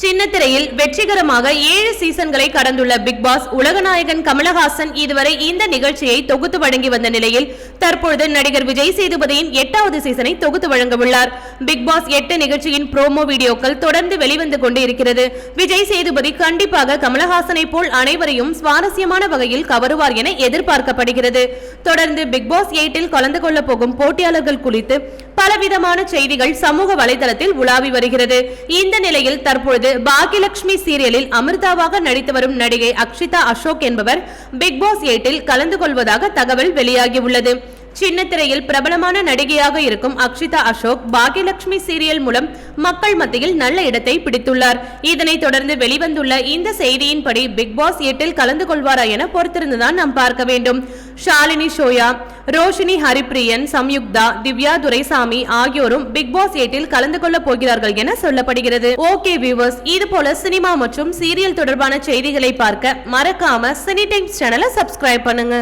சின்னத்திரையில் வெற்றிகரமாக ஏழு சீசன்களை கடந்துள்ள big pass உலகநாயகன் கமலஹாசன் இதுவரை இந்த நிகழ்ச்சியை தொகுத்து வழங்கி வந்த நிலையில் தற்பொழுது நடிகர் விஜய் சேதுபதியின் எட்டாவது சீசனை தொகுத்து வழங்க உள்ளார். பிக் பாஸ் எட்டு நிகழ்ச்சியின் ப்ரோமோ வீடியோக்கள் தொடர்ந்து வெளிவந்து கொண்டு இருக்கிறது விஜய் சேதுபதி கண்டிப்பாக கமலஹாசனை போல் அனைவரையும் சுவாரஸ்யமான வகையில் கவருவார் என எதிர்பார்க்கப்படுகிறது. தொடர்ந்து பிக் பாஸ் எயிட்டில் கலந்து கொள்ள போகும் போட்டியாளர்கள் குறித்து பலவிதமான செய்திகள் சமூக வலைதளத்தில் உலாவி வருகிறது. இந்த நிலையில் தற்பொழுது பாக்கியலட்சுமி சீரியலில் அமிர்தாவாக நடித்து வரும் நடிகை அக்ஷிதா அசோக் என்பவர் பிக் பாஸ் எயிட்டில் கலந்து கொள்வதாக தகவல் வெளியாகியுள்ளது. சின்னத்திரையில் பிரபலமான நடிகையாக இருக்கும் அக்ஷிதா அசோக் பாகியலட்சுமி சீரியல் மூலம் மக்கள் மத்தியில் நல்ல இடத்தை பிடித்துள்ளார். இதனைத் தொடர்ந்து வெளிவந்துள்ள இந்த செய்தியின்படி பிக் பாஸ் எட்டில் கலந்து கொள்வாரா என பொறுத்திருந்துதான் நாம் பார்க்க வேண்டும். ஷாலினி ஷோயா ரோஷினி ஹரிப்ரியன் சம்யுக்தா திவ்யா துரைசாமி ஆகியோரும் பிக் பாஸ் எயிட்டில் கலந்து கொள்ளப் போகிறார்கள் என சொல்லப்படுகிறது. ஓகே வியூவர்ஸ் இது போல சினிமா மற்றும் சீரியல் தொடர்பான செய்திகளை பார்க்க மறக்காம சினி டைம்ஸ் சேனலை சப்ஸ்கிரைப் பண்ணுங்க.